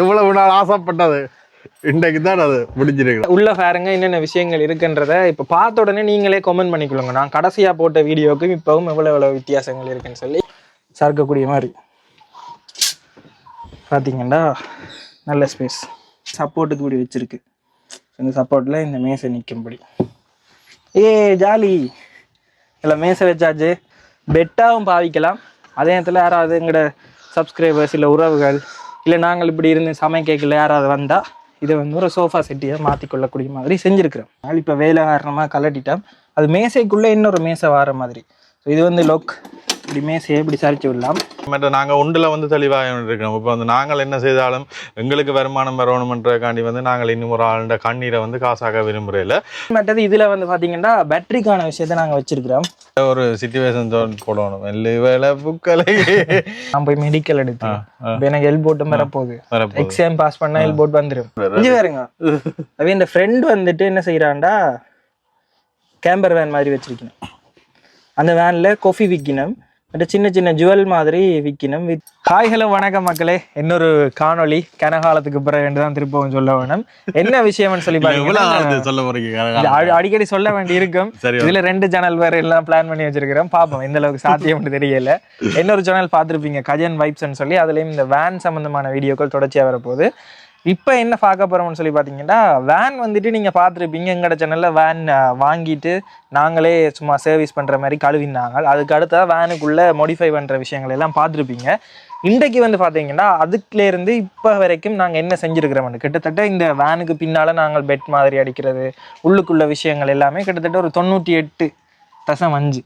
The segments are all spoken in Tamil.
எவ்வளவு நாள் ஆசைப்பட்டது. இன்றைக்கு தான் அது முடிஞ்சிருக்கு உள்ள பாருங்க என்னென்ன விஷயங்கள் இருக்குன்றத இப்போ பார்த்த உடனே நீங்களே கமெண்ட் பண்ணிக்கொள்ளுங்க. நான் கடைசியா போட்ட வீடியோவுக்கும் இப்பவும் எவ்வளவு எவ்வளவு வித்தியாசங்கள் இருக்குன்னு சொல்லி சறுக்கக்கூடிய மாதிரி. பார்த்தீங்கன்னா நல்ல ஸ்பேஸ் சப்போர்ட்டுக்கு இப்படி வச்சிருக்கு. இந்த சப்போர்ட்டில் இந்த மேசை நிற்கும்படி ஏ ஜாலி. இதில் மேசை வச்சாச்சு பெட்டாகவும் பாவிக்கலாம். அதே நேரத்தில் யாராவது எங்களோட சப்ஸ்கிரைபர்ஸ் இல்லை உறவுகள் இல்லை நாங்கள் இப்படி இருந்து சமைக்கல யாராவது வந்தால் இதை வந்து ஒரு சோஃபா செட்டியை மாற்றிக்கொள்ளக்கூடிய மாதிரி செஞ்சுருக்கிறோம். இப்போ வேலை காரணமாக கலட்டிட்டோம் அது மேசைக்குள்ளே இன்னொரு மேசை வர மாதிரி. இது வந்து லொக். இப்படி மேசையை இப்படி சரிச்சு விடலாம். மற்ற நாங்கள் ஒன்றில் வந்து தெளிவாக இருக்கிறோம். இப்போ வந்து நாங்கள் என்ன செய்தாலும் எங்களுக்கு வருமானம் வரணுமன்றக்காண்டி வந்து நாங்கள் இன்னும் ஒரு ஆளுடைய கண்ணீரை வந்து காசாக்க விரும்புறையில் மற்றது இதில் வந்து பார்த்தீங்கன்னா பேட்டரிக்கான விஷயத்தை நாங்கள் வச்சிருக்கிறோம். ஒரு சுச்சுவேஷன் போடணும். வேலை புக்கலை நான் போய் மெடிக்கல் எடுத்தேன் இப்போ எனக்கு எல்போட்டும் வரப்போகுது. வரப்போகுது. எக்ஸாம் பாஸ் பண்ணா எல்போட் வந்துடும் இங்கே வேறுங்க அவன் இந்த ஃப்ரெண்ட் வந்துட்டு என்ன செய்கிறான்டா கேம்பர் வேன் மாதிரி வச்சிருக்கணும். அந்த வேனில் கொஃபி விற்கணும் மற்ற சின்ன சின்ன ஜுவல் மாதிரி விற்கணும் வித் ஹாய் ஹலோ வணக்கம் மக்களே. இன்னொரு காணொளி கனகாலத்துக்கு பிறகு தான் திருப்பவும் சொல்ல வேணும். என்ன விஷயம்னு சொல்லி அடி- அடிக்கடி சொல்ல வேண்டி இருக்கும். இதுல ரெண்டு சேனல் வேற எல்லாம் பிளான் பண்ணி வச்சிருக்கிறோம். பாப்போம் எந்த அளவுக்கு சாத்தியம்னு தெரியல. இன்னொரு சேனல் பார்த்திருப்பீங்க கஜன் வைப்ஸ்னு சொல்லி. அதுலயும் இந்த வேன் சம்பந்தமான வீடியோக்கள் தொடர்ச்சியா வரப்போகுது. இப்போ என்ன பார்க்க போகிறோம்னு சொல்லி பார்த்தீங்கன்னா வேன் வந்துட்டு நீங்கள் பார்த்துருப்பீங்க. எங்களோட சேனலில் வேன் வாங்கிட்டு நாங்களே சும்மா சர்வீஸ் பண்ணுற மாதிரி கழுவினாங்க. அதுக்கு அடுத்தா வேனுக்குள்ளே மாடிஃபை பண்ணுற விஷயங்கள் எல்லாம் பார்த்துருப்பீங்க. இன்றைக்கு வந்து பார்த்தீங்கன்னா அதுக்குலேருந்து இப்போ வரைக்கும் நாங்கள் என்ன செஞ்சுருக்கிறோம்னு கிட்டத்தட்ட இந்த வேனுக்கு பின்னால் நாங்கள் பெட் மாதிரி அடிக்கிறது உள்ளுக்குள்ள விஷயங்கள் எல்லாமே கிட்டத்தட்ட ஒரு தொண்ணூற்றி எட்டு தசம் அஞ்சு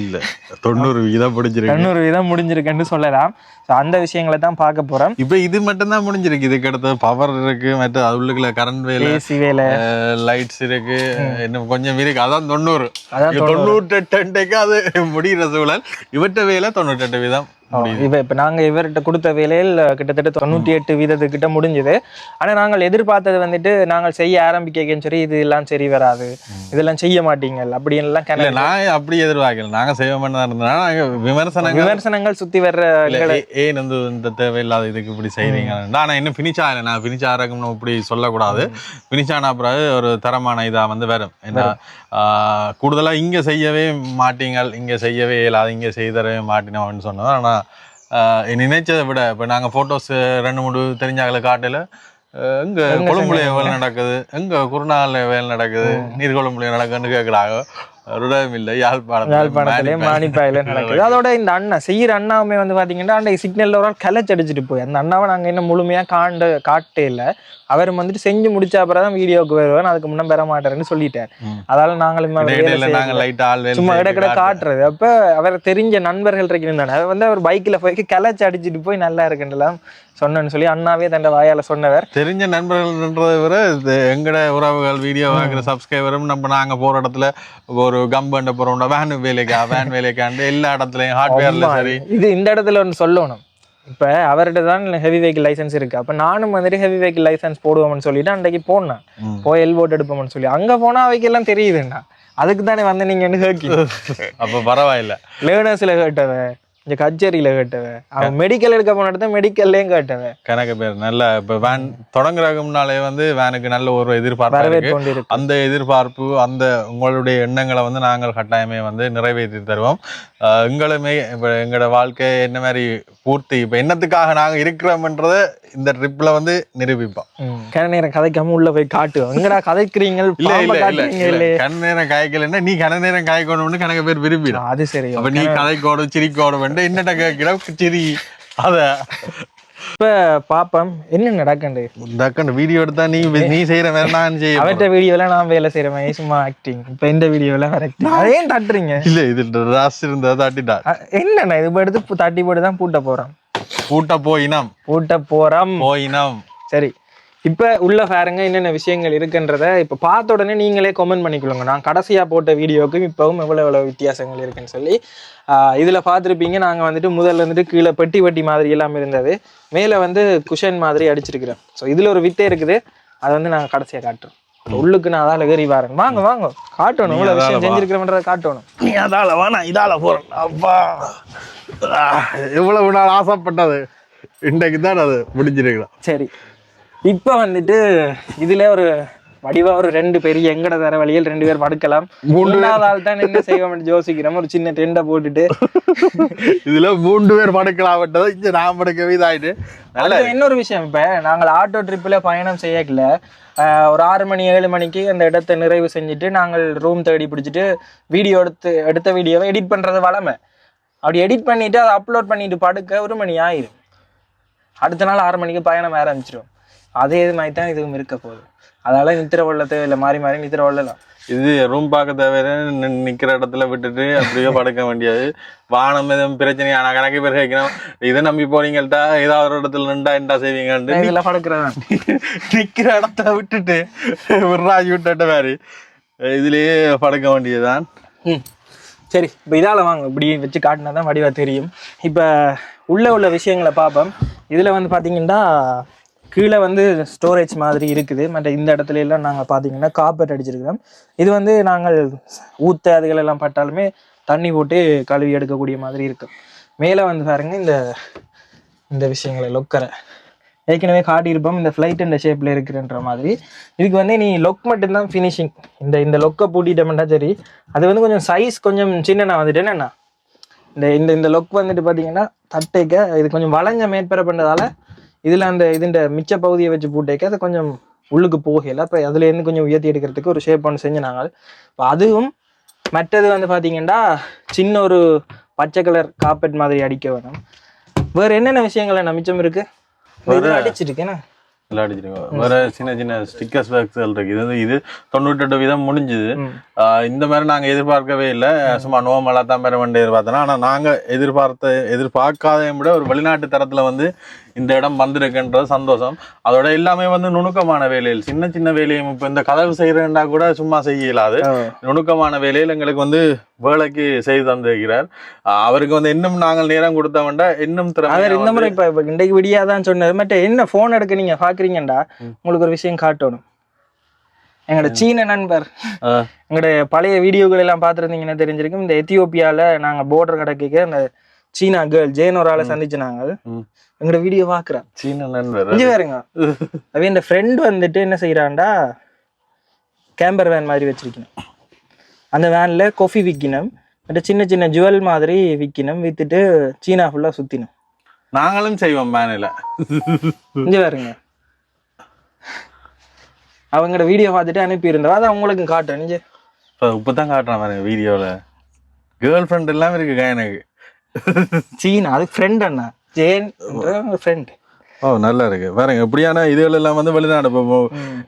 இல்ல தொண்ணூறு வீதம் முடிஞ்சிருக்கு. தொண்ணூறு வீதம் முடிஞ்சிருக்குன்னு சொல்லலாம். ஸோ அந்த விஷயங்களை தான் பார்க்க போறோம். இப்ப இது மட்டும் தான் முடிஞ்சிருக்கு. இதுக்கு அடுத்து பவர் இருக்கு மற்ற அது உள்ளுக்குள்ள கரண்ட் வேலை ஏசி வேலை. லைட்ஸ் இருக்கு இன்னும் கொஞ்சம் இருக்கு. அதான் தொண்ணூறு. அதான் தொண்ணூற்றெட்டு அது முடிகிற சூழல். இவற்ற வேலை தொண்ணூற்றெட்டு வீதம். இப்போ இப்போ நாங்கள் இவர்கிட்ட கொடுத்த வேலையில் கிட்டத்தட்ட தொண்ணூற்றி எட்டு வீதத்துக்கிட்ட முடிஞ்சுது. ஆனால் நாங்கள் எதிர்பார்த்தது வந்துட்டு நாங்கள் செய்ய ஆரம்பிக்கன்னு சரி இது எல்லாம் சரி வராது. இதெல்லாம் செய்ய மாட்டீங்க அப்படின்லாம் கிணறு நான் அப்படி எதிர்பார்க்கல. நாங்க செய்ய தான் இருந்தோம் நாங்க விமர்சனங்கள் விமர்சனங்கள் சுத்தி வர்ற ஏன் வந்து இந்த தேவையில்லாத இதுக்கு இப்படி செய்றீங்க? ஆனா இன்னும் ஃபினிஷ் ஆகல நான் ஃபினிஷ் ஆகிறக்கும் இப்படி சொல்லக்கூடாது. ஃபினிஷ் ஆன பிறகு ஒரு தரமான இதா வந்து வரும். ஏன்னா ஆஹ், கூடுதலா இங்க செய்யவே மாட்டீங்கள் இங்க செய்யவே இயலாது இங்க செய்தரவே மாட்டினோம் அப்படின்னு சொன்னோம் ஆனா ஆஹ், நினைச்சதை விட இப்ப நாங்க போட்டோஸ் ரெண்டு மூணு தெரிஞ்சாங்கள காட்டுல எங்க கொழும்புல வேலை நடக்குது எங்க குருநாகல்ல வேலை நடக்குது நீர்கொழும்புல நடக்குதுன்னு கேக்குறாங்க. இடம் இல்லை யாழ்ப்பாணத்துல யாழ்ப்பாணத்திலே மானிப்பாய். மானிப்பாயில நடக்குது. அதோட இந்த அண்ணன் செய்யற அண்ணாவுமே வந்து பாத்தீங்கன்னா அன்றைக்கு சிக்னல்ல ஒரு ஆள் கலைச்சு அடிச்சிட்டு போய் அந்த அண்ணாவை நாங்க என்ன முழுமையா காண்ட காட்டே இல்ல. அவர் வந்துட்டு செஞ்சு முடிச்ச அப்புறம் தான் வீடியோக்கு வருவேன் அதுக்கு முன்ன பெற மாட்டாருன்னு சொல்லிட்டார். ம். அதால நாங்களும் சும்மா காட்டுறோம். காட்டுறது. அப்ப அவர் தெரிஞ்ச நண்பர்கள் இருந்தானே அவர் வந்து அவர் பைக்ல போய் கிளச்சு அடிச்சிட்டு போய் நல்லா இருக்குன்றலாம் சொன்னேன்னு சொல்லி அண்ணாவே தன் வாயால சொன்னவர். தெரிஞ்ச நண்பர்கள்ன்றதை விட எங்கட உறவுகள் வீடியோ பார்க்குற சப்ஸ்கிரைபரும் நம்ம நாங்க போற இடத்துல ஒரு கம்பண்ட போறோம்னா வேன் வேலைக்கா வேன் வேலைக்காண்டு எல்லா இடத்துலயும் ஹார்ட்வேர்ல சரி. இது இந்த இடத்துல ஒன்று சொல்லணும். இப்ப அவர்கிட்ட தான் ஹெவி வெஹிக்கிள் லைசன்ஸ் இருக்கு. அப்ப நானும் வந்துட்டு ஹெவி வெஹிக்கிள் லைசன்ஸ் போடுவோம்னு சொல்லிட்டு அன்றைக்கு போனேன். போய் எல்போட் எடுப்போம்னு சொல்லி. அங்க போனா அவைக்கு எல்லாம் தெரியுதுண்ணா. அதுக்கு தானே வந்து நீங்க கேட்கி அப்ப பரவாயில்ல. லேர்னர்ஸ்ல கேட்டவ இந்த கச்சேரியில கேட்டவ அவன் மெடிக்கல் எடுக்க போன இடத்த மெடிக்கல்லையும் கேட்டவ கணக்கு பேர். நல்ல இப்ப வேன் தொடங்குறதுக்கு முன்னாலே வந்து வேனுக்கு நல்ல ஒரு எதிர்பார்ப்பு அந்த எதிர்பார்ப்பு அந்த உங்களுடைய எண்ணங்களை வந்து நாங்கள் கட்டாயமே வந்து நிறைவேற்றி தருவோம். எங்களுமே இப்போ எங்களோட வாழ்க்கை என்ன மாதிரி பூர்த்தி இப்போ என்னத்துக்காக நாங்க இருக்கிறோம்ன்றத இந்த ட்ரிப்ல வந்து நிரூபிப்போம். கன நேரம் கதைக்காம உள்ள போய் காட்டுவோம். எங்கடா கதைக்கிறீங்க இல்ல இல்ல இல்ல கண் நேரம் காய்க்கலன்னா நீ கண நேரம் காய்க்கணும்னு கணக்கு பேர் விரும்பிடும். அது சரி அப்ப நீ கதைக்கோடும் சிரிக்கோடும் வேண்டாம் என்னட்ட கேட்கிற சிரி. அத. இப்ப பாப்பம் என்ன நடக்கண்டு? டக்குன்னு வீடியோ எடுத்தா நீ நீ செய்யற வேற நான் செய்ய அவற்ற வீடியோல நான் வேலை செய்யற மாதிரி சும்மா ஆக்டிங் இப்ப இந்த வீடியோல அதையும் தட்டுறீங்க? இல்ல இது ராசி இருந்தா தட்டிட்டா. என்னண்ணா இது எடுத்து தட்டி போட்டு தான் பூட்ட போறோம். பூட்ட போயினம். பூட்ட போறோம். போயினம். சரி. இப்ப உள்ள பாருங்க என்னென்ன விஷயங்கள் இருக்குன்றத இப்ப பார்த்த உடனே நீங்களே கமெண்ட் பண்ணிக்கொள்ளுங்க. நான் கடைசியா போட்ட வீடியோக்கும் இப்பவும் எவ்வளவு எவ்வளவு வித்தியாசங்கள் இருக்குன்னு சொல்லி இதுல பார்த்திருப்பீங்க. நாங்க வந்துட்டு முதல்ல வந்துட்டு கீழே பெட்டி பெட்டி மாதிரி எல்லாம் இருந்தது. மேல வந்து குஷன் மாதிரி அடிச்சிருக்கிறோம் ஸோ இதுல ஒரு வித்தை இருக்குது. அதை வந்து நாங்க கடைசியா காட்டுறோம் உள்ளுக்கு நான் அதால ஏறி வரேன். வாங்க வாங்க. காட்டணும். இவ்வளவு அதால விஷயம் வா. செஞ்சிருக்கிறோம்ன்றதை காட்டணும். நீ அதால வேணா இதால போறேன். அப்பா. இவ்வளவு நாள் ஆசைப்பட்டது. இன்றைக்கு தான் அது முடிஞ்சிருக்கலாம் சரி. இப்போ வந்துட்டு இதுல ஒரு வடிவா ஒரு ரெண்டு பெரிய எங்கட தர வழியில் ரெண்டு பேர் படுக்கலாம். மூணாவது ஆள் தான் என்ன செய்வோம் யோசிக்கிறோம். ஒரு சின்ன டெண்டை போட்டுட்டு. இதுல மூன்று பேர் படுக்கலாம் இங்க நான் படுக்கவே இதாயிட்டு. நல்ல இன்னொரு விஷயம் இப்ப. நாங்கள் ஆட்டோ ட்ரிப்பில் பயணம் செய்யக்கல. ஒரு ஆறு மணி ஏழு மணிக்கு அந்த இடத்தை நிறைவு செஞ்சுட்டு நாங்கள் ரூம் தேடி பிடிச்சிட்டு வீடியோ எடுத்து எடுத்த வீடியோவை எடிட் பண்றது வளமை அப்படி எடிட் பண்ணிட்டு அதை அப்லோட் பண்ணிட்டு படுக்க ஒரு மணி ஆயிரும். அடுத்த நாள் ஆறு மணிக்கு பயணம் ஆரம்பிச்சிடும் அதே மாதிரி தான் இதுவும் இருக்க போகுது. அதனால நித்திர வெள்ள தேவையில்லை மாறி மாறி நித்திர வெள்ளலாம். இது ரூம் பார்க்க தேவையில்ல நி- நிக்கிற இடத்துல விட்டுட்டு அப்படியே படுக்க வேண்டியது. வானம் எதுவும் பிரச்சனையான கணக்கு பேர் கேட்கணும் இதை நம்பி போறீங்கள்ட்டா ஏதாவது ஒரு இடத்துல நின்றா என்ன செய்வீங்கன்ட்டு இதில் படுக்கிறதான் நிக்கிற இடத்த விட்டுட்டு விட்ராஜ் விட்டுட்ட மாதிரி இதுலயே படுக்க வேண்டியதுதான். சரி இப்போ இதால் வாங்க. இப்படி வச்சு காட்டினா தான் வடிவாக தெரியும். இப்போ உள்ளே உள்ள விஷயங்களை பார்ப்போம். இதில் வந்து பார்த்தீங்கன்னா கீழே வந்து ஸ்டோரேஜ் மாதிரி இருக்குது. மற்ற இந்த இடத்துல எல்லாம் நாங்கள் பார்த்தீங்கன்னா காப்பெட் அடிச்சிருக்கிறோம். இது வந்து நாங்கள் ஊத்த அதுகள் எல்லாம் பட்டாலுமே தண்ணி போட்டு கழுவி எடுக்கக்கூடிய மாதிரி இருக்கும் மேலே வந்து பாருங்க இந்த இந்த விஷயங்களை லொக்கரை ஏற்கனவே காட்டியிருப்போம் இந்த ஃப்ளைட் இந்த ஷேப்பில் இருக்குன்ற மாதிரி. இதுக்கு வந்து நீ லொக் மட்டும்தான் ஃபினிஷிங் இந்த இந்த லொக்கை பூட்டிட்டோம்னா சரி அது வந்து கொஞ்சம் சைஸ் கொஞ்சம் சின்னண்ணா வந்துட்டு என்னண்ணா இந்த இந்த இந்த லொக் வந்துட்டு பார்த்தீங்கன்னா தட்டைக்க இது கொஞ்சம் வளைஞ்ச மேற்பரப்புன்றதால இதில் அந்த இதுன்ற மிச்ச பகுதியை வச்சு பூட்டைக்க அது கொஞ்சம் உள்ளுக்கு போகல இப்போ அதுலேருந்து கொஞ்சம் உயர்த்தி எடுக்கிறதுக்கு ஒரு ஷேப் ஒன்று செஞ்சு நாங்கள் இப்போ அதுவும் மற்றது வந்து பார்த்தீங்கன்னா சின்ன ஒரு பச்சை கலர் காப்பெட் மாதிரி அடிக்க வேணும் வேறு என்னென்ன விஷயங்கள் என்ன மிச்சம் இருக்கு இதில் அடிச்சிருக்கேண்ணா எல்லாம் அடிச்சிருக்கோம் வேற சின்ன சின்ன ஸ்டிக்கர்ஸ் பேக்ஸ்கள் இருக்கு. இது வந்து இது தொண்ணூற்றெட்டு வீதம் முடிஞ்சுது. இந்த மாதிரி நாங்க எதிர்பார்க்கவே இல்லை. சும்மா நோமலா தான் பெற வேண்டிய எதிர்பார்த்தோம் ஆனா நாங்க எதிர்பார்த்த எதிர்பார்க்காதையும் விட ஒரு வெளிநாட்டு தரத்துல வந்து இந்த இடம் வந்திருக்குன்றது சந்தோஷம். அதோட எல்லாமே வந்து நுணுக்கமான வேலைகள். சின்ன சின்ன வேலையும் இப்ப இந்த கதவு செய்யறேன்டா கூட சும்மா செய்ய இயலாது நுணுக்கமான வேலையில் எங்களுக்கு வந்து வேலைக்கு செய்து தந்திருக்கிறார். அவருக்கு வந்து இன்னும் நாங்கள் நேரம் கொடுத்த வேண்டாம் இன்னும் திறமையா இந்த முறை இப்ப இன்றைக்கு விடியாதான் சொன்னது. மற்ற என்ன போன் எடுக்க நீங்க பாக்குறீங்கடா உங்களுக்கு ஒரு விஷயம் காட்டணும். எங்களோட சீன நண்பர் ஆஹ் எங்களோட பழைய வீடியோகள் எல்லாம் பார்த்துருந்தீங்கன்னா தெரிஞ்சிருக்கும். இந்த எத்தியோப்பியால நாங்க பார்டர் கடக்கைக்கு அந்த சீனா கேர்ள் ஜேன் ஒரு ஆளை சந்திச்சு நாங்கள். எங்களோட வீடியோ பாக்குறேன் சீன நண்பர். இங்க பாருங்க. அவ இந்த ஃப்ரெண்ட் வந்துட்டு என்ன செய்யறான்டா கேம்பர் வேன் மாதிரி வச்சிருக்கணும். அந்த வேன்ல கொஃபி விற்கணும் மற்ற சின்ன சின்ன ஜுவல் மாதிரி விற்கணும் வித்துட்டு சீனா ஃபுல்லா சுத்தினோம். நாங்களும் செய்வோம் மேனில இங்க பாருங்க. அவங்களோட வீடியோ பார்த்துட்டு அனுப்பியிருந்தோம் அதை அவங்களுக்கும் காட்டுறேன். இங்க இப்போ இப்பதான் காட்டுறேன் பாருங்க வீடியோல கேர்ள் ஃப்ரெண்ட் எல்லாம் இருக்குக்கா எனக்கு. சீனா அது ஃப்ரெண்ட் அண்ணா. ஜேன் ஃப்ரெண்ட் ஓ நல்லா இருக்கு. பாருங்க இப்படியான இதுகள் எல்லாம் வந்து வெளிநாடு இப்போ இப்போ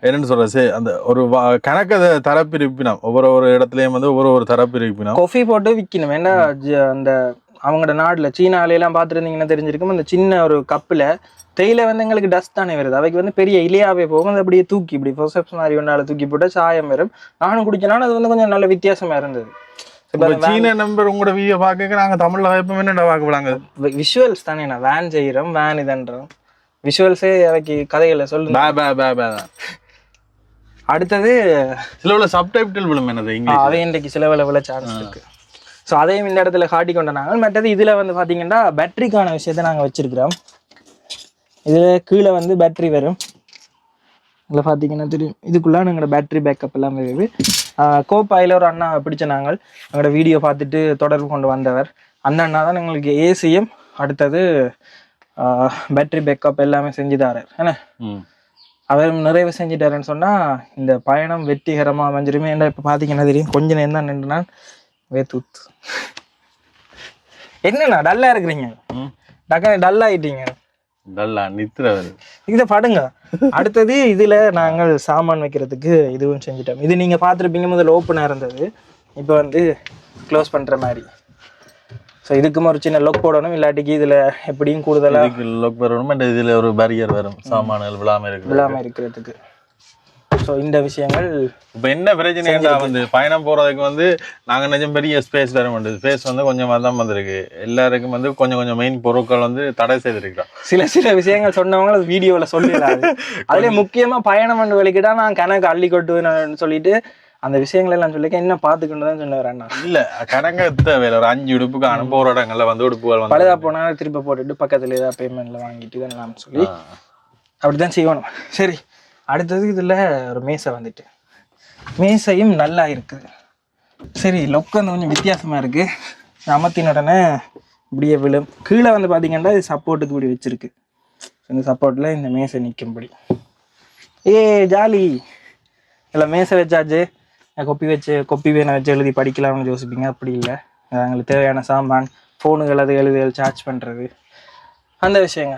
என்னன்னு சொல்ற சே அந்த ஒரு கணக்கு அதை தரப்பிரிப்பினம். ஒவ்வொரு ஒரு இடத்துலயும் வந்து ஒவ்வொரு ஒரு தரப்பிரிப்பினம். காஃபி போட்டு விற்கணும் ஏன்னா அந்த அவங்களோட நாட்டுல சீனால எல்லாம் பார்த்துருந்தீங்கன்னா தெரிஞ்சிருக்கும். அந்த சின்ன ஒரு கப்பில் தேயிலை வந்து எங்களுக்கு டஸ்ட் தானே வருது. அவைக்கு வந்து பெரிய இலையாவே போகும். அது அப்படியே தூக்கி இப்படி ஃபோசப்ஸ் மாதிரி ஒன்றால தூக்கி போட்டு சாயம் வரும். நானும் குடிச்சனால அது வந்து கொஞ்சம் நல்ல வித்தியாசமா இருந்தது. சீன நம்பர் உங்களோட வீடியோ பார்க்க நாங்க தமிழ்ல வைப்போம். என்னடா பார்க்கலாங்க விஷுவல்ஸ் தானே நான். வேன் செய்கிறோம் வேன் இதன்றோம். விஷுவல்ஸே அவைக்கு கதைகளை சொல்லுங்க. பே பே பே பே. அடுத்தது சில உள்ள சப்டைட்டில் விழும் என்னது? இங்கிலீஷ் அவை இன்றைக்கு சில வில வில சான்ஸ் இருக்கு. ஸோ அதையும் இந்த இடத்துல காட்டி கொண்ட நாங்கள். மற்றது இதில் வந்து பார்த்தீங்கன்னா பேட்டரிக்கான விஷயத்தை நாங்கள் வச்சிருக்கிறோம். இதில் கீழே வந்து பேட்டரி வரும். இதில் பார்த்தீங்கன்னா தெரியும். இதுக்குள்ள எங்களோட பேட்டரி பேக்கப் எல்லாம் வருது கோப்பாயில் ஒரு அண்ணா பிடிச்ச நாங்கள். எங்களோட வீடியோ பார்த்துட்டு தொடர்பு கொண்டு வந்தவர். அந்த அண்ணா தான் எங்களுக்கு ஏசிஎம் அடுத்தது பேட்டரி பேக்கப் எல்லாமே செஞ்சு தரார் என்ன அவர் நிறைவு செஞ்சிட்டாருன்னு சொன்னா இந்த பயணம் வெற்றிகரமா அமைஞ்சிருமே. ஏன்டா இப்ப பாத்தீங்கன்னா தெரியும். கொஞ்ச நேரம் தான் நின்று நான் வேத்தூத் என்னண்ணா டல்லா இருக்கிறீங்க? ம். டக்குனு இதை படுங்க. அடுத்தது இதுல நாங்கள் சாமான் வைக்கிறதுக்கு இதுவும் செஞ்சுட்டோம். இது நீங்க பார்த்துருப்பீங்க முதல்ல ஓப்பனாக இருந்தது. இப்போ வந்து க்ளோஸ் பண்ற மாதிரி. ஸோ இதுக்கும் ஒரு சின்ன லொக் போடணும். இல்லாட்டிக்கு இதுல எப்படியும் கூடுதலா இதுக்கு லோக் and இதுல ஒரு பேரியர் வரும். சாமான்கள் விழாம இருக்கு விழாம இருக்கிறதுக்கு. ஸோ இந்த விஷயங்கள் இப்ப என்ன பிரச்சனைடா வந்து பயணம் போறதுக்கு வந்து நாங்க நிஜம் பெரிய ஸ்பேஸ் வர மாட்டேது ஸ்பேஸ் வந்து கொஞ்சமா தான் வந்திருக்கு. எல்லாருக்கும் வந்து கொஞ்சம் கொஞ்சம் மெயின் பொருட்கள் வந்து தடை செய்திருக்கிறோம் சில சில விஷயங்கள் சொன்னவங்க அது வீடியோவில் சொல்லிடாது அதுல முக்கியமா பயணம் பண்ண வலிக்கிட்டா நான் கணக்கு அள்ளி கொட்டுவேன்னு சொல்லிட்டு அந்த விஷயங்கள் எல்லாம் சொல்லிக்க என்ன பார்த்துக்கிட்டு தான் அண்ணா. இல்ல கடங்க தேவையில்ல. ஒரு அஞ்சு உடுப்புக்கு அனுப்புற இடங்கள்ல வந்து உடுப்புகள் பழுதா போனா திருப்ப போட்டுட்டு பக்கத்துல ஏதாவது பேமெண்ட்ல வாங்கிட்டு இதெல்லாம் சொல்லி அப்படிதான் செய்யணும். சரி. அடுத்தது இதில் ஒரு மேசை வந்துட்டு. மேசையும் நல்லா இருக்குது சரி லொக் வந்து கொஞ்சம் வித்தியாசமாக இருக்குது அமர்த்தின உடனே இப்படியே விழும். கீழே வந்து பார்த்தீங்கன்னா இது சப்போர்ட்டுக்கு இப்படி வச்சுருக்கு. இந்த சப்போர்ட்டில் இந்த மேசை நிற்கும்படி ஏ ஜாலி. இல்லை மேசை வச்சாச்சு. கொப்பி வச்சு கொப்பி வேணை வச்சு எழுதி படிக்கலாம்னு யோசிப்பீங்க. அப்படி இல்லை. எங்களுக்கு தேவையான சாமான் ஃபோனுகள் அது எழுதி சார்ஜ் பண்ணுறது அந்த விஷயங்க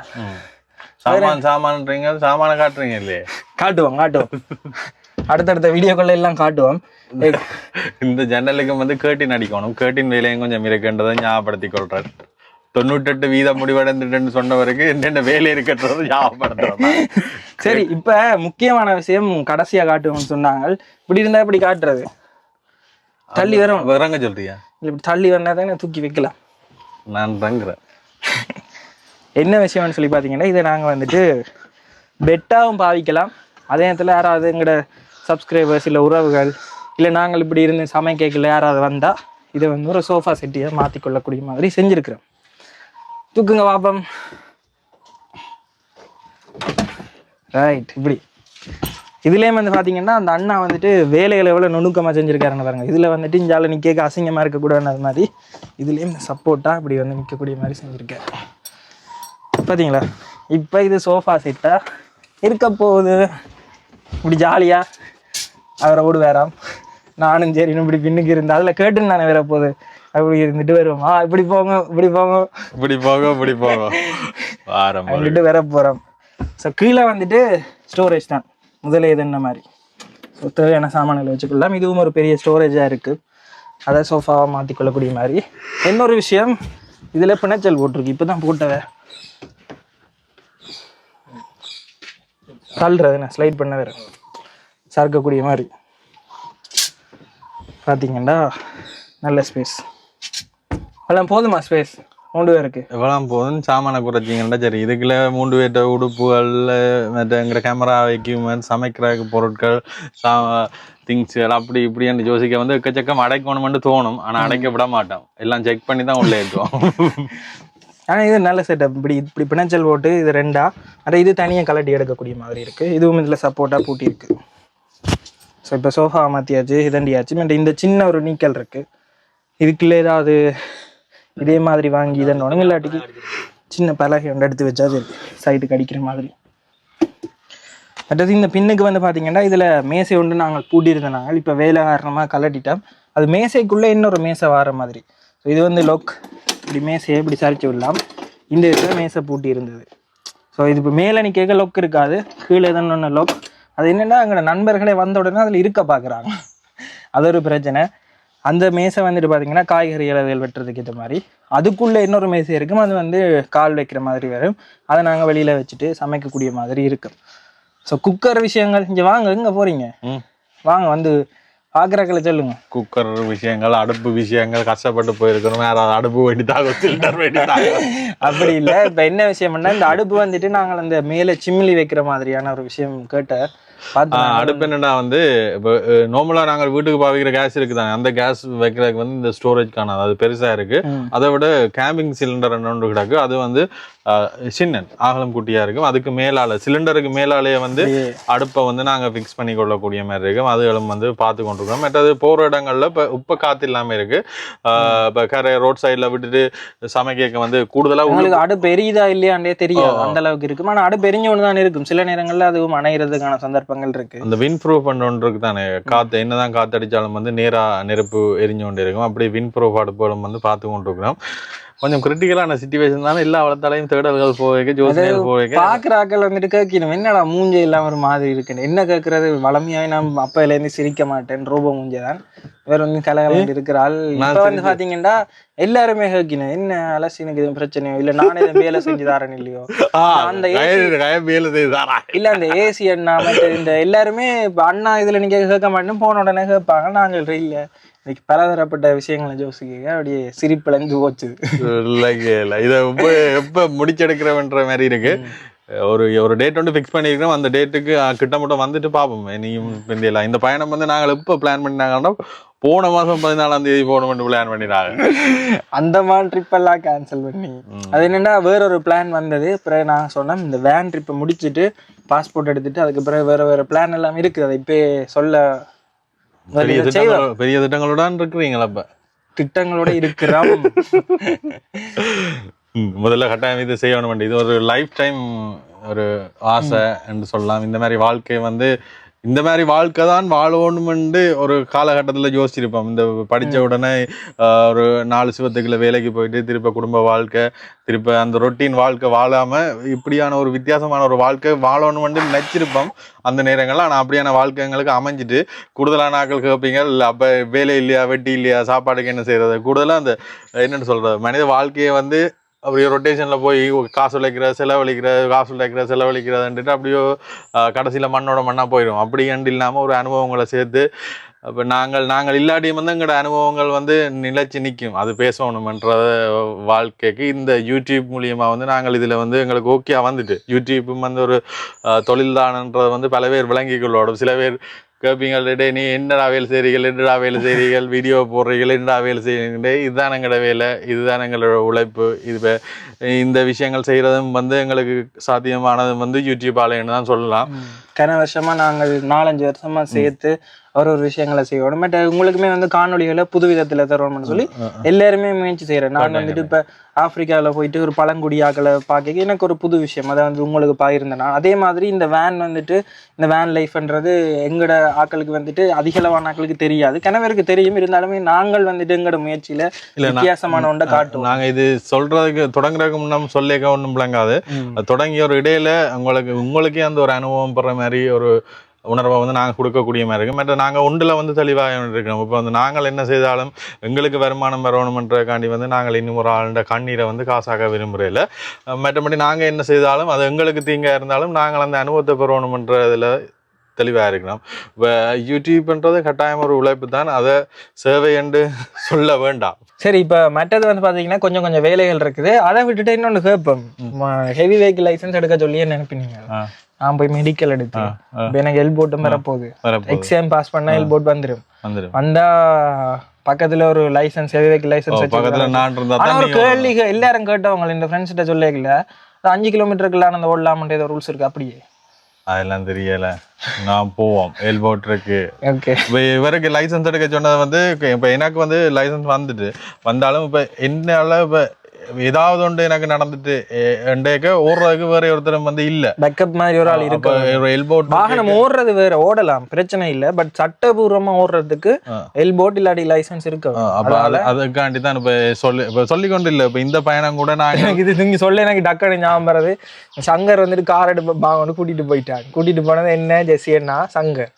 சாமான் சாமான்றீங்க சாமான காட்டுறீங்க இல்லையே? காட்டுவோம் காட்டுவோம். அடுத்தடுத்த வீடியோக்கள் எல்லாம் காட்டுவோம். இந்த ஜன்னலுக்கு வந்து கேட்டின் அடிக்கணும். கேட்டின் வேலையும் கொஞ்சம் இருக்குன்றதை ஞாபகப்படுத்தி கொள்றேன். தொண்ணூத்தெட்டு வீதம் முடிவடைந்துட்டுன்னு சொன்னவருக்கு என்னென்ன வேலை இருக்குன்றதை ஞாபகப்படுத்துறேன். சரி இப்ப முக்கியமான விஷயம் கடைசியா காட்டுவோம்னு சொன்னாங்க. இப்படி இருந்தா இப்படி காட்டுறது? தள்ளி வரும். விறங்க சொல்றியா? இல்ல இப்படி தள்ளி வந்தா தானே தூக்கி வைக்கலாம். நான் தங்குறேன் என்ன விஷயம்னு சொல்லி பார்த்தீங்கன்னா இதை நாங்கள் வந்துட்டு பெட்டாகவும் பாவிக்கலாம். அதே நேரத்தில் யாராவது எங்களோட சப்ஸ்கிரைபர்ஸ் இல்லை உறவுகள் இல்லை நாங்கள் இப்படி இருந்து சமைக்கல யாராவது வந்தால் இதை வந்து ஒரு சோஃபா செட்டியாக மாற்றிக்கொள்ளக்கூடிய மாதிரி செஞ்சுருக்கிறோம். தூக்குங்க பாப்பம். ரைட் இப்படி. இதுலேயும் வந்து பார்த்தீங்கன்னா அந்த அண்ணா வந்துட்டு வேலைகளை எவ்வளோ நுணுக்கமாக செஞ்சுருக்காருன்னு பாருங்க. இதில் வந்துட்டு இஞ்சால நிற்க அசிங்கமாக இருக்கக்கூடாது மாதிரி இதுலேயும் சப்போர்ட்டாக இப்படி வந்து நிற்கக்கூடிய மாதிரி செஞ்சுருக்காரு. பார்த்தீங்களா இப்போ இது சோஃபா செட்டா இருக்க போகுது. இப்படி ஜாலியாக அவரை ஓடு வேறாம் நானும் சரி இப்படி பின்னுக்கு இருந்தா அதில் கேட்டுன்னு நானே வேற போகுது. அப்படி இருந்துட்டு வருவோம். ஆ இப்படி போங்க இப்படி போங்க. இப்படி போக இப்படி போல. வந்துட்டு வேற போகிறோம் ஸோ கீழே வந்துட்டு ஸ்டோரேஜ் தான். முதலே இதுன்ன மாதிரி? ஸோ தேவையான சாமான்களை வச்சுக்கொள்ளலாம். இதுவும் ஒரு பெரிய ஸ்டோரேஜாக இருக்குது அதை சோஃபாவாக மாற்றிக்கொள்ளக்கூடிய மாதிரி. இன்னொரு விஷயம் இதில் பிணைச்சல் போட்டிருக்கு. இப்போ தான் போட்டவை. தள்ளுறது நான் ஸ்லைட் பண்ண வேறு. சறுக்கக்கூடிய மாதிரி. பார்த்தீங்கன்னா நல்ல ஸ்பேஸ் எல்லாம் போதுமா ஸ்பேஸ் மூணு பேருக்கு எவ்வளவு போதும்? சாமான குறைச்சிங்கன்னா சரி. இதுக்குள்ள மூன்று பேர்ட்ட உடுப்புகள் மற்ற எங்கிற கேமரா எக்யூப்மெண்ட் சமைக்கிறதுக்கு பொருட்கள் சா திங்ஸ்கள் அப்படி இப்படின்னு யோசிக்க வந்து எக்கச்சக்கம் அடைக்கணும்னு தோணும். ஆனா அடைக்க விட மாட்டோம். எல்லாம் செக் பண்ணி தான் உள்ள ஏற்றுவோம் ஆனால் இது நல்ல செட்டப் இப்படி இப்படி பிணைச்சல் போட்டு இது ரெண்டா ஆனால் இது தனியாக கலட்டி எடுக்கக்கூடிய மாதிரி இருக்குது இதுவும் இதில் சப்போர்ட்டாக பூட்டியிருக்கு. ஸோ இப்போ சோஃபா மாற்றியாச்சு இதண்டியாச்சு. மற்ற இந்த சின்ன ஒரு நீக்கல் இருக்குது இதுக்குள்ளே ஏதாவது இதே மாதிரி வாங்கி இதன் இல்லாட்டிக்கு சின்ன பலகை ஒன்று எடுத்து வச்சா அது சைட்டுக்கு அடிக்கிற மாதிரி. மற்றது இந்த பின்னுக்கு வந்து பார்த்தீங்கன்னா இதில் மேசை ஒன்று நாங்கள் பூட்டியிருந்தனாங்க இப்போ வேலை காரணமாக கலட்டிட்டோம் அது மேசைக்குள்ளே இன்னொரு மேசை வார மாதிரி. ஸோ இது வந்து லொக் இப்படி மேசையை இப்படி சரிச்சு விடலாம். இந்த இடத்துல மேசை பூட்டி இருந்தது. ஸோ இது இப்போ மேலே நீ கேட்க லொக் இருக்காது. கீழே தானே ஒன்று லொக் அது என்னென்னா எங்களோட நண்பர்களே வந்த உடனே அதில் இருக்க பார்க்குறாங்க அது ஒரு பிரச்சனை. அந்த மேசை வந்துட்டு பார்த்தீங்கன்னா காய்கறி இலைகள் வெட்டுறதுக்கு ஏற்ற மாதிரி. அதுக்குள்ளே இன்னொரு மேசை இருக்கும். அது வந்து கால் வைக்கிற மாதிரி வரும். அதை நாங்கள் வெளியில் வச்சுட்டு சமைக்கக்கூடிய மாதிரி இருக்கும். ஸோ குக்கர் விஷயங்கள். இங்கே வாங்க எங்கே போகிறீங்க. வாங்க வந்து பார்க்குறக்களை சொல்லுங்க. குக்கர் விஷயங்கள் அடுப்பு விஷயங்கள் கஷ்டப்பட்டு போயிருக்கணும். வேற அடுப்பு வேண்டிதாக சிலிண்டர் வேண்டிதாக அப்படி இல்லை. இப்போ என்ன விஷயம்னா இந்த அடுப்பு வந்துட்டு நாங்கள் அந்த மேலே சிம்லி வைக்கிற மாதிரியான ஒரு விஷயம் கேட்ட பார்த்து ஆஹ் அடுப்பு என்னன்னா வந்து இப்போ நார்மலா நாங்கள் வீட்டுக்கு பாவிக்கிற கேஸ் இருக்குதானே? அந்த கேஸ் வைக்கிறதுக்கு வந்து இந்த ஸ்டோரேஜ் காணாது. அது பெருசா இருக்கு. அதை விட கேம்பிங் சிலிண்டர் ஒன்று கிடக்கு. அது வந்து சின்னன் ஆகலம் குட்டியா இருக்கும். அதுக்கு மேலால சிலிண்டருக்கு மேலாலேயே வந்து அடுப்பை வந்து நாங்க ஃபிக்ஸ் பண்ணி கொள்ளக்கூடிய மாதிரி இருக்கும். அதுகளும் வந்து பார்த்து கொண்டிருக்கோம் மற்றது போற இடங்கள்ல இப்போ உப்ப காத்து இல்லாம இருக்கு. ஆஹ், இப்ப கரை ரோட் சைட்ல விட்டுட்டு சமைக்க வந்து கூடுதலா உங்களுக்கு அடுப்பு எரியுதா இல்லையாண்டே தெரியாது. அந்த அளவுக்கு இருக்கும். ஆனால் அடுப்பு எரிஞ்ச ஒன்று தான் இருக்கும். சில நேரங்கள்ல அதுவும் அணையிறதுக்கான சந்தர்ப்பங்கள் இருக்கு. அந்த வின் ப்ரூஃப் ஒன்று இருக்கு தானே. காற்று என்னதான் காத்து வந்து நேராக நெருப்பு எரிஞ்சு கொண்டு இருக்கும் அப்படி வின் ப்ரூஃப் அடுப்புகளும் வந்து பார்த்து கொண்டு இருக்கிறோம் கொஞ்சம் கிரிட்டிக்கலான சுச்சுவேஷன் தானே. எல்லா வளத்தாலையும் தேடல்கள் போக ஜோசியர்கள் போக பாக்குற ஆக்கள் வந்துட்டு கேட்கணும். என்னடா மூஞ்சை இல்லாம ஒரு மாதிரி இருக்கு என்ன கேட்கறது வளமையாவே நான் அப்பையில இருந்து சிரிக்க மாட்டேன். ரோபோ மூஞ்சை தான் வேற வந்து கலகலம் இருக்கிற ஆள். இப்ப வந்து பாத்தீங்கன்னா எல்லாருமே கேட்கணும். என்ன அலசினுக்கு எதுவும் பிரச்சனையோ? இல்ல நானே எதுவும் வேலை செஞ்சு தரேன் இல்லையோ? அந்த இல்ல அந்த ஏசி அண்ணா மற்ற இந்த எல்லாருமே அண்ணா இதுல நீங்க கேட்க மாட்டேன்னு போன உடனே கேட்பாங்க. நாங்கள் இல்ல. இன்னைக்கு பலதரப்பட்ட விஷயங்களை யோசிக்க அப்படியே சிரிப்பிழந்து போச்சு. இல்லை இதை எப்ப எப்ப முடிச்செடுக்கிறவன்ற மாதிரி இருக்கு. ஒரு ஒரு டேட் வந்து ஃபிக்ஸ் பண்ணியிருக்கோம் அந்த டேட்டுக்கு கிட்ட மட்டும் வந்துட்டு பார்ப்போம். இனியும் பிந்தியெல்லாம் இந்த பயணம் வந்து நாங்கள் எப்போ பிளான் பண்ணினாங்கன்னா போன மாதம் பதினாலாம் தேதி போகணும்னு பிளான் பண்ணினாங்க. அந்த மாதிரி ட்ரிப் எல்லாம் கேன்சல் பண்ணி. அது என்னன்னா வேற ஒரு பிளான் வந்தது. பிறகு நான் சொன்னேன் இந்த வேன் ட்ரிப்பை முடிச்சிட்டு பாஸ்போர்ட் எடுத்துட்டு அதுக்கு பிறகு வேற வேற பிளான் எல்லாம் இருக்குது. அதை இப்போ சொல்ல பெரிய. திட்டங்கள் பெரிய திட்டங்களுடன் இருக்கிறீங்களா அப்ப? திட்டங்களோட இருக்கிறோம். முதல்ல கட்டாயம் இது செய்யணும் இது ஒரு லைஃப் டைம் ஒரு ஆசை என்று சொல்லலாம். இந்த மாதிரி வாழ்க்கை வந்து இந்த மாதிரி வாழ்க்கை தான் வாழணும்னு ஒரு காலகட்டத்தில் யோசிச்சிருப்போம். இந்த படிச்ச உடனே ஒரு நாலு சிவத்துக்குள்ள வேலைக்கு போயிட்டு திருப்ப குடும்ப வாழ்க்கை திருப்ப அந்த ரொட்டீன் வாழ்க்கை வாழாம இப்படியான ஒரு வித்தியாசமான ஒரு வாழ்க்கை வாழணும்னு நினைச்சிருப்போம். அந்த நேரங்கள்ல ஆனால் அப்படியான வாழ்க்கை எங்களுக்கு அமைஞ்சிட்டு கூடுதலான ஆட்கள் கேட்பீங்க இல்லை அப்போ வேலை இல்லையா வெட்டி இல்லையா சாப்பாடுக்கு என்ன செய்யறது கூடுதலாக அந்த என்னன்னு சொல்றது? மனித வாழ்க்கையை வந்து அப்படியே ரொட்டேஷனில் போய் காசு உழைக்கிற செலவழிக்கிற காசு உழைக்கிற செலவழிக்கிறதுன்ட்டு அப்படியோ கடைசியில் மண்ணோட மண்ணாக போயிடும். அப்படி அண்டு இல்லாமல் ஒரு அனுபவங்களை சேர்த்து அப்போ நாங்கள் நாங்கள் இல்லாட்டியும் வந்து எங்களோட அனுபவங்கள் வந்து நிலைச்சு நிற்கும் அது பேசணுமன்ற வாழ்க்கைக்கு இந்த யூடியூப் மூலியமாக வந்து நாங்கள் இதில் வந்து எங்களுக்கு ஓகே வந்துட்டு. யூடியூப்பும் வந்து ஒரு தொழில்தானன்றது வந்து பல பேர் விளங்கிக்கொள்ளோடும் சில பேர் கேட்பீங்க டே நீ என்னடா வேலை செய்றீர்கள் என்னடா வேலை செய்றீர்கள் வீடியோ போடுறீர்கள் என்னடா வேலை செய்றீங்க இதுதான் எங்களோட வேலை இதுதான் எங்களோட உழைப்பு இது இந்த விஷயங்கள் செய்கிறதும் வந்து எங்களுக்கு சாத்தியமானதும் வந்து யூடியூப் ஆலயம்னு தான் சொல்லலாம். கன வருஷமா நாங்கள் நாலஞ்சு வருஷமா சேர்த்து ஒரு ஒரு விஷயங்களை செய்யணும் பட் உங்களுக்குமே வந்து காணொளிகளை புது விதத்துல தரணும்னு சொல்லி எல்லாருமே முயற்சி செய்யறேன். நான் வந்துட்டு இப்ப ஆப்பிரிக்கால போயிட்டு ஒரு பழங்குடியாக்களை பார்க்க எனக்கு ஒரு புது விஷயம். அதை வந்து உங்களுக்கு பாயிருந்தேன் நான். அதே மாதிரி இந்த வேன் வந்துட்டு இந்த வேன் லைஃப்ன்றது எங்களோட ஆட்களுக்கு வந்துட்டு அதிகளவான ஆட்களுக்கு தெரியாது. கணவருக்கு தெரியும். இருந்தாலுமே நாங்கள் வந்துட்டு எங்களோட முயற்சியில வித்தியாசமான ஒன்றை காட்டுவோம். நாங்க இது சொல்றதுக்கு தொடங்குறதுக்கு முன்னம் சொல்லிக்க ஒன்றும் விளங்காது. தொடங்கிய ஒரு இடையில உங்களுக்கு உங்களுக்கே அந்த ஒரு அனுபவம் பெற மாதிரி ஒரு உணர்வை வந்து நாங்கள் கொடுக்கக்கூடிய மாதிரி இருக்கும் மற்ற நாங்கள் ஒன்றில் வந்து தெளிவாக இருக்கிறோம். இப்போ வந்து நாங்கள் என்ன செய்தாலும் எங்களுக்கு வருமானம் வரணுமன்றக்காண்டி வந்து நாங்கள் இன்னும் ஒரு ஆளுடைய கண்ணீரை வந்து காசாக்க விரும்புகிறதில்ல மற்றபடி நாங்கள் என்ன செய்தாலும் அது எங்களுக்கு தீங்காக இருந்தாலும் நாங்கள் அந்த அனுபவத்தை பெறணுமன்றதில் தெளிவாக இருக்கிறோம். இப்போ யூடியூப்ன்றது கட்டாயம் ஒரு உழைப்பு தான். அதை சேவை என்று சொல்ல வேண்டாம். சரி இப்ப மற்றது வந்து பாத்தீங்கன்னா கொஞ்சம் கொஞ்சம் வேலைகள் இருக்குது. அதை விட்டுட்டு இன்னொன்று கேட்போம் ஹெவி வெஹிக்கிள் லைசன்ஸ் எடுக்க சொல்லி நினைப்பினீங்க. நான் போய் மெடிக்கல் எடுத்து. ஆ, ஆ. இப்ப எனக்கு எல்போட்டும் வரப்போகுது. எக்ஸாம் பாஸ் பண்ணா எல்போட் வந்துடும் வந்தா பக்கத்துல ஒரு லைசன்ஸ் வெஹிக்கிள் லைசன்ஸ் ஒரு கேள்வி எல்லாரும் கேட்டவங்க இந்த ஃப்ரெண்ட்ஸ் கிட்ட சொல்லல அஞ்சு கிலோமீட்டருக்குள்ள அந்த ஓடலாமன்ற ஏதோ ரூல்ஸ் இருக்கு அப்படியே. அதெல்லாம் தெரியல. நான் போவோம். எல்போட் இருக்கு. இப்போ இவருக்கு லைசன்ஸ் எடுக்க சொன்னது வந்து இப்போ எனக்கு வந்து லைசன்ஸ் வந்துட்டு வந்தாலும் இப்போ என்னால இப்போ ஏதாவது ஒன்று எனக்கு நடந்துட்டு எண்டேக்க ஓடுறதுக்கு வேற ஒருத்தரும் வந்து இல்ல. பேக்கப் மாதிரி ஒரு ஆள் இருக்கு ஒரு எல்போட் வாகனம் ஓடுறது வேற ஓடலாம் பிரச்சனை இல்ல. பட் சட்டபூர்வமா ஓடுறதுக்கு. எல்போட் இல்லாட்டி லைசன்ஸ் இருக்கு. அப்ப அது அதுக்காண்டி தான் இப்போ சொல்லி இப்போ சொல்லி கொண்டு இல்லை. இப்போ இந்த பயணம் கூட நான் எனக்கு இது நீங்க சொல்ல எனக்கு டக்குனு ஞாபகம் வருது. சங்கர் வந்துட்டு கார் எடுப்ப கூட்டிட்டு போயிட்டான் கூட்டிட்டு போனது என்ன ஜெசியன்னா சங்கர்.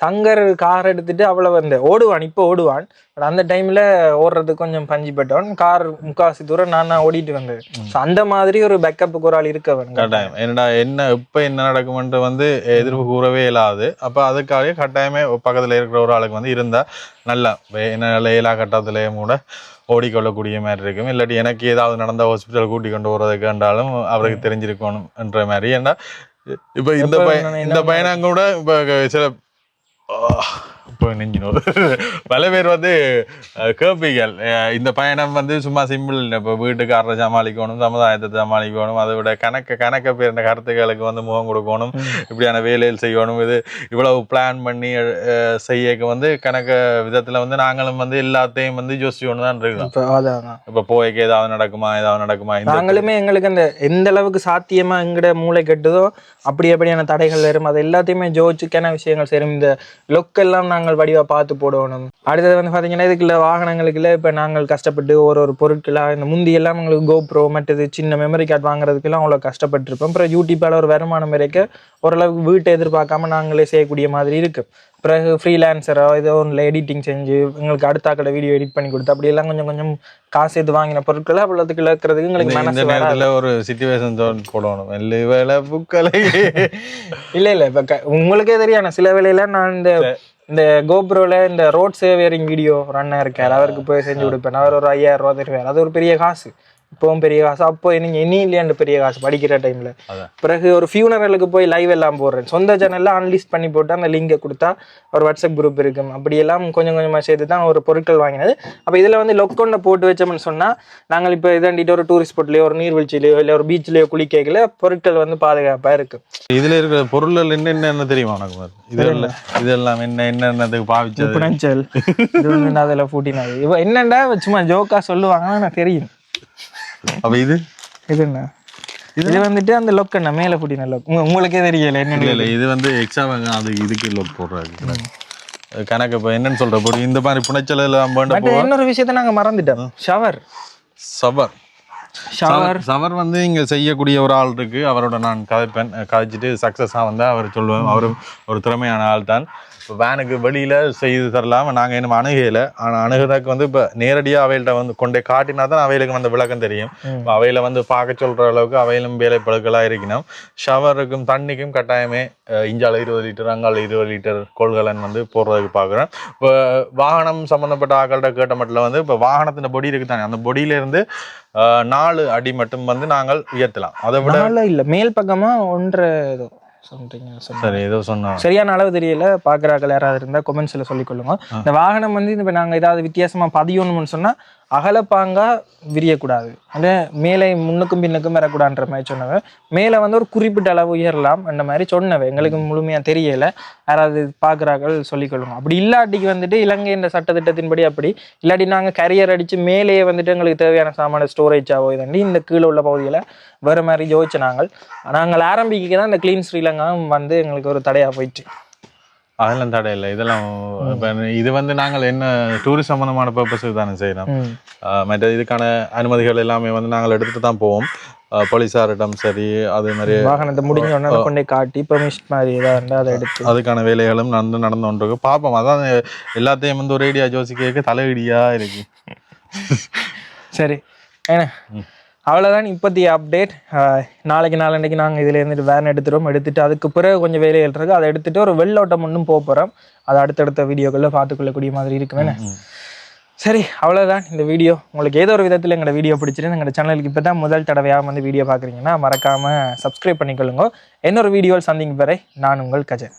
சங்கர் கார் எடுத்துட்டு அவ்வளவு வந்து ஓடுவான் இப்போ ஓடுவான். பட் அந்த டைம்ல ஓடுறதுக்கு கொஞ்சம் பஞ்சு பட்டவன் கார் முக்காசி தூரம் நான் ஓடிட்டு வந்தது. So அந்த மாதிரி ஒரு பேக்கப்புக்கு ஒரு ஆள் இருக்கவன். கட்டாயம். என்னடா என்ன இப்போ என்ன நடக்கும்ன்ட்டு வந்து எதிர்ப்பு கூறவே இயலாது. அப்போ அதுக்காகவே கட்டாயமே பக்கத்தில் இருக்கிற ஒரு ஆளுக்கு வந்து இருந்தா நல்லா என்ன ஏலா கட்டத்திலேயும் கூட ஓடிக்கொள்ளக்கூடிய மாதிரி இருக்கும். இல்லாட்டி எனக்கு ஏதாவது நடந்த ஹாஸ்பிட்டல் கூட்டி கொண்டு போறதுக்கு கண்டாலும் அவருக்கு தெரிஞ்சிருக்கணும் என்ற மாதிரி. ஏன்னா இப்போ இந்த எப்ப பய என்ன இந்த பயணம் கூட இப்போ சில Ugh. இப்போ நெஞ்சினோம் பல பேர் வந்து அஹ், இந்த பயணம் வந்து சும்மா சிம்பிள் இப்போ வீட்டுக்காரரை சமாளிக்கணும் சமுதாயத்தை சமாளிக்கணும் அதை விட கணக்க கணக்க பேர் கருத்துக்களுக்கு வந்து முகம் கொடுக்கணும் இப்படியான வேலைகள் செய்யணும். இது இவ்வளவு பிளான் பண்ணி செய்யக்க வந்து கணக்க விதத்தில் வந்து நாங்களும் வந்து எல்லாத்தையும் வந்து யோசிச்சு தான் இருக்கோம் இப்போ போய்க்கு ஏதாவது நடக்குமா ஏதாவது நடக்குமா நாங்களுமே எங்களுக்கு அந்த எந்த அளவுக்கு சாத்தியமா எங்கட மூளை கெட்டுதோ அப்படி அப்படியான தடைகள் வரும். அது எல்லாத்தையுமே ஜோதிச்சுக்கான விஷயங்கள் செய்யும் இந்த லொக்கெல்லாம் நாங்கள் வடிவா பார்த்து போடணும். அடுத்தது வந்து பாத்தீங்கன்னா இதுக்குள்ள வாகனங்களுக்குள்ள இப்ப நாங்கள் கஷ்டப்பட்டு ஒரு ஒரு பொருட்களா இந்த முந்தி எல்லாம் எங்களுக்கு கோப்ரோ மற்றது சின்ன மெமரி கார்டு வாங்குறதுக்கெல்லாம் அவ்வளோ கஷ்டப்பட்டிருப்போம். அப்புறம் யூடியூப்பால ஒரு வருமானம் வரைக்க ஓரளவுக்கு வீட்டை எதிர்பார்க்காம நாங்களே செய்யக்கூடிய மாதிரி இருக்கு. பிறகு ஃப்ரீலான்சரோ ஏதோ ஒன்றில் எடிட்டிங் செஞ்சு எங்களுக்கு அடுத்தாக்கள வீடியோ எடிட் பண்ணி கொடுத்து அப்படி எல்லாம் கொஞ்சம் கொஞ்சம் காசு எடுத்து வாங்கின பொருட்களை அவ்வளோத்துக்கு இழக்கிறதுக்கு எங்களுக்கு மனசு நேரத்துல ஒரு சுச்சுவேஷன் போடணும். வெள்ளி வேலை புக்கலை இல்ல இல்ல இப்ப உங்களுக்கே தெரியும் சில வேளையில நான் இந்த இந்த கோப்ரோல இந்த ரோட் சேவியரிங் வீடியோ ஒரு அண்ணன் இருக்கார் அவருக்கு போய் செஞ்சு கொடுப்பேன். அவர் ஒரு ஐயாயிரம் ரூபா தருவார் அது ஒரு பெரிய காசு. இப்போவும் பெரிய காசு. அப்போ நீங்க இனி இல்லையாண்டு பெரிய காசு படிக்கிற டைம்ல. பிறகு ஒரு ஃபியூனரலுக்கு போய் லைவ் எல்லாம் போடுறேன். சொந்த சேனல்ல அன்லிஸ்ட் பண்ணி போட்டு அந்த லிங்கை கொடுத்தா ஒரு வாட்ஸ்அப் குரூப் இருக்கும். அப்படியெல்லாம் கொஞ்சம் கொஞ்சமா சேர்த்து தான் ஒரு பொருட்கள் வாங்கினது. அப்போ இதுல வந்து லொக்கொண்ட போட்டு வச்சோம்னு சொன்னா நாங்கள் இப்போ இதாண்டிட்டு ஒரு டூரிஸ்ட் ஸ்பாட்லயோ ஒரு நீர்வீழ்ச்சியிலையோ இல்லை ஒரு பீச்லயோ குளிக்கல பொருட்கள் வந்து பாதுகாப்பா இருக்கு. இதுல இருக்கிற பொருள்கள் என்ன என்ன தெரியுமா உனக்கு இதெல்லாம் இதெல்லாம் என்ன என்னென்னதுக்கு பாவிச்சது? புனஞ்சல். அதில் பூட்டினது. இவ என்னண்டா சும்மா ஜோக்கா சொல்லுவாங்க எனக்கு தெரியும். அப்ப இது? இது? என்ன இது வந்துட்டு அந்த லொக்கண்ணா மேலே பூட்டின லொக் உங்க- உங்களுக்கே தெரியல என்ன இல்ல இது வந்து எக்ஸ்ட்ரா அது இதுக்கு லோட் போடுறாங்க கணக்கு இப்ப என்னன்னு சொல்ற போது இந்த மாதிரி புனைச்சல் எல்லாம் பட் இன்னொரு விஷயத்த நாங்க மறந்துட்டோம். ஷவர். சவர் ஷவர். சவர் வந்து இங்க செய்யக்கூடிய ஒரு ஆள் இருக்கு. அவரோட நான் கதைப்பேன் கதைச்சிட்டு சக்சஸா வந்து அவர் சொல்லுவேன் அவரும் ஒரு திறமையான ஆள் தான் வேனுக்கு வெளியில செய்து தரலாம் நாங்க இன்னும் அணுகையில ஆனா அணுகுறதுக்கு வந்து இப்ப நேரடியா அவையில்ட்ட வந்து கொண்டே காட்டினா தான் அவைகளுக்கு வந்து விளக்கம் தெரியும். இப்ப அவையில வந்து பார்க்க சொல்ற அளவுக்கு அவையிலும் வேலைப்பழுக்களா இருக்கணும். ஷவருக்கும் தண்ணிக்கும் கட்டாயமே இஞ்சால இருபது லிட்டர் அங்கால இருபது லிட்டர் கொள்கலன் வந்து போடுறதுக்கு பார்க்குறேன் இப்போ வாகனம் சம்மந்தப்பட்ட ஆக்கள்கிட்ட கேட்ட மட்டும் வந்து இப்போ வாகனத்தின் பொடி இருக்கு தானே அந்த பொடியில இருந்து அஹ், நாலு அடி மட்டும் வந்து நாங்கள் உயர்த்தலாம். அதை விட இல்ல மேல் பக்கமா ஒன்றரை. சரி ஏதோ சொன்னோம் சரியான அளவு தெரியல பாக்குறாக்கள் யாராவது இருந்தா கொமெண்ட்ஸ்ல சொல்லிக் கொள்ளுங்க இந்த வாகனம் வந்து இப்ப நாங்க ஏதாவது வித்தியாசமா பதியணும்னு சொன்னா அகலப்பாங்கா விரியக்கூடாது. அந்த மேலே முன்னுக்கும் பின்னுக்கும் வரக்கூடாதுன்ற மாதிரி சொன்னவன் மேலே வந்து ஒரு குறிப்பிட்ட அளவு உயரலாம் அந்த மாதிரி சொன்னவன் எங்களுக்கு முழுமையாக தெரியல. யாராவது பார்க்குறார்கள் சொல்லிக்கொள்ளுங்க அப்படி இல்லாட்டிக்கு வந்துட்டு இலங்கை இந்த சட்டத்திட்டத்தின்படி அப்படி. இல்லாட்டி நாங்கள் கரியர் அடித்து மேலேயே வந்துட்டு எங்களுக்கு தேவையான சாமான ஸ்டோரேஜ் இதாண்டி இந்த கீழே உள்ள பகுதியில் வர மாதிரி யோசிச்சு நாங்கள். நாங்கள் ஆரம்பிக்க தான் இந்த க்ளீன் ஸ்ரீலங்கா வந்து எங்களுக்கு ஒரு தடையாக போயிட்டு அதெல்லாம் தடை இல்லை இதெல்லாம் இது வந்து நாங்கள் என்ன டூரிஸ்ட் சம்பந்தமான பர்பஸுக்கு தானே செய்யணும் மற்ற இதுக்கான அனுமதிகள் எல்லாமே வந்து நாங்கள் எடுத்துட்டு தான் போவோம். போலீஸாரிடம் சரி அதே மாதிரி வாகனத்தை முடிஞ்ச உடனே கொண்டே காட்டி பெர்மிஷன் மாதிரி ஏதாவது இருந்தா அதை எடுத்து. அதுக்கான வேலைகளும் நடந்து நடந்து கொண்டிருக்கு. பார்ப்போம் அதான் எல்லாத்தையும் வந்து ஒரு ஐடியா யோசிக்க தலையடியா இருக்கு. சரி. ஏன்னா அவ்வளோதான் இப்போதைய அப்டேட் நாளைக்கு நாளன்னைக்கு நாங்கள் இதில் இருந்துட்டு வேன் எடுத்துட்டோம் எடுத்துட்டு அதுக்கு பிறகு கொஞ்சம் வேலைகள் இருக்கு. அதை எடுத்துட்டு ஒரு வெள்ளோட்டம் ஒன்றும் போக போகிறோம் அதை அடுத்தடுத்த வீடியோக்களில் பார்த்துக்கொள்ளக்கூடிய மாதிரி இருக்குவேண்ணே சரி அவ்வளோதான் இந்த வீடியோ. உங்களுக்கு ஏதோ ஒரு விதத்தில் எங்களோட வீடியோ பிடிச்சிருந்து எங்களோட சேனலுக்கு இப்போ தான் முதல் தடவையாக வந்து வீடியோ பார்க்குறீங்கன்னா மறக்காமல் சப்ஸ்கிரைப் பண்ணிக்கொள்ளுங்க. இன்னொரு வீடியோவில் சந்திக்கும் வரை நான் உங்கள் கஜன்.